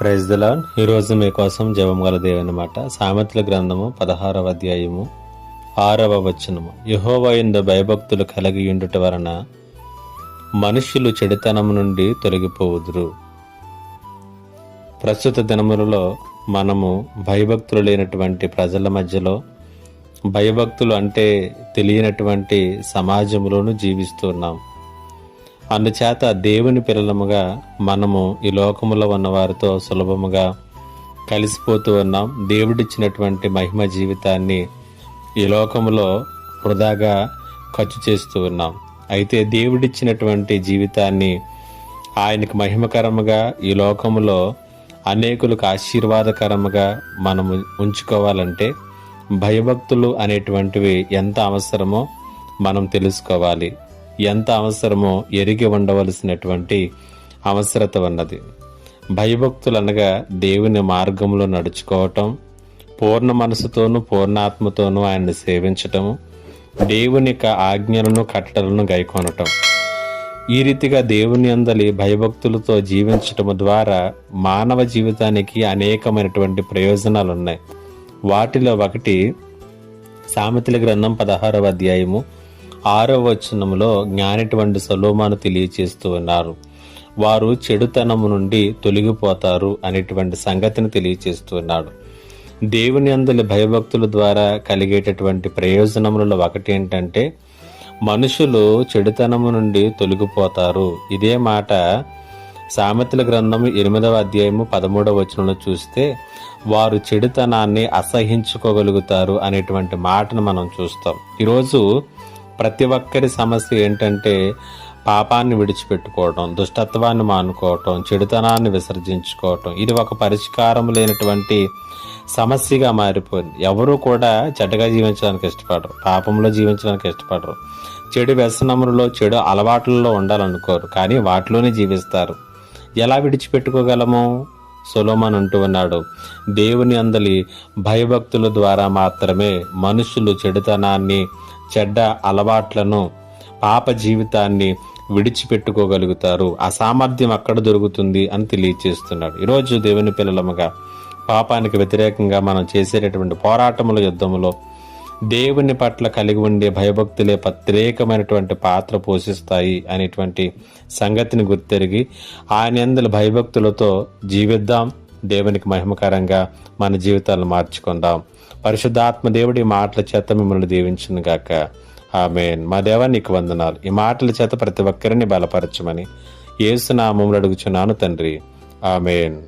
Praise దిలాన్ ఈరోజు మీకోసం జపం గల దేవనమాట సామెతల గ్రంథము పదహారవ అధ్యాయము ఆరవ వచనము. యహోవైంద భయభక్తులు కలిగి ఉండుట వలన మనుష్యులు చెడుతనం నుండి తొలగిపోవుదురు. ప్రస్తుత దినములలో మనము భయభక్తులు లేనటువంటి ప్రజల మధ్యలో భయభక్తులు అంటే తెలియనటువంటి సమాజంలోనూ జీవిస్తున్నాం అందుచేత దేవుని పిల్లలముగా మనము ఈ లోకములో ఉన్న వారితో సులభముగా కలిసిపోతూ ఉన్నాం. దేవుడిచ్చినటువంటి మహిమ జీవితాన్ని ఈ లోకములో వృధాగా ఖర్చు చేస్తూ ఉన్నాం. అయితే దేవుడిచ్చినటువంటి జీవితాన్ని ఆయనకు మహిమకరముగా ఈ లోకములో అనేకులకు ఆశీర్వాదకరముగా మనము ఉంచుకోవాలంటే భయభక్తులు అనేటువంటివి ఎంత అవసరమో మనం తెలుసుకోవాలి. ఎంత అవసరమో ఎరిగి ఉండవలసినటువంటి అవసరత ఉన్నది. భయభక్తులు అనగా దేవుని మార్గంలో నడుచుకోవటం పూర్ణ మనసుతోనూ పూర్ణాత్మతోనూ ఆయన్ని సేవించటము దేవుని యొక్క ఆజ్ఞలను కట్టలను గైకొనటం. ఈ రీతిగా దేవుని అందలి భయభక్తులతో జీవించటం ద్వారా మానవ జీవితానికి అనేకమైనటువంటి ప్రయోజనాలు ఉన్నాయి వాటిలో ఒకటి సామెతల గ్రంథం పదహారవ అధ్యాయము ఆరవ వచనంలో జ్ఞానిటువంటి సలోమాను తెలియచేస్తూ ఉన్నారు. వారు చెడుతనము నుండి తొలగిపోతారు అనేటువంటి సంగతిని తెలియచేస్తూ ఉన్నాడు. దేవుని అందలి భయభక్తుల ద్వారా కలిగేటటువంటి ప్రయోజనములలో ఒకటి ఏంటంటే మనుషులు చెడుతనము నుండి తొలగిపోతారు. ఇదే మాట సామెతల గ్రంథము ఎనిమిదవ అధ్యాయము పదమూడవ వచనంలో చూస్తే వారు చెడుతనాన్ని అసహించుకోగలుగుతారు అనేటువంటి మాటను మనం చూస్తాం. ఈరోజు ప్రతి ఒక్కరి సమస్య ఏంటంటే పాపాన్ని విడిచిపెట్టుకోవటం దుష్టత్వాన్ని మానుకోవటం చెడుతనాన్ని విసర్జించుకోవటం. ఇది ఒక పరిష్కారం లేనటువంటి సమస్యగా మారిపోయింది. ఎవరు కూడా చెడ్డగా జీవించడానికి ఇష్టపడరు పాపంలో జీవించడానికి ఇష్టపడరు. చెడు వ్యసనములలో చెడు అలవాట్లలో ఉండాలనుకోరు కానీ వాటిలోనే జీవిస్తారు. ఎలా విడిచిపెట్టుకోగలము? సులోమన్ అంటూ ఉన్నాడు. దేవుని అందలి భయభక్తుల ద్వారా మాత్రమే మనుషులు చెడుతనాన్ని చెడ్డ అలవాట్లను పాప జీవితాన్ని విడిచిపెట్టుకోగలుగుతారు. ఆ సామర్థ్యం అక్కడ దొరుకుతుంది అని తెలియచేస్తున్నాడు. ఈరోజు దేవుని పిల్లలముగా పాపానికి వ్యతిరేకంగా మనం చేసేటటువంటి పోరాటముల యుద్ధములో దేవుని పట్ల కలిగి ఉండే భయభక్తులే ప్రత్యేకమైనటువంటి పాత్ర పోషిస్తాయి అనేటువంటి సంగతిని గుర్తెరిగి ఆయన ఎందుల భయభక్తులతో జీవిద్దాం. దేవునికి మహిమకరంగా మన జీవితాలను మార్చుకుందాం. పరిశుద్ధాత్మ దేవుడి మాటల చేత మిమ్మల్ని దీవించును గాక. ఆమెన్. మా దేవా నీకు వందనాలు. ఈ మాటల చేత ప్రతి ఒక్కరిని బలపరచమని ఏసునామములు అడుగుచున్నాను తండ్రి. ఆమెన్.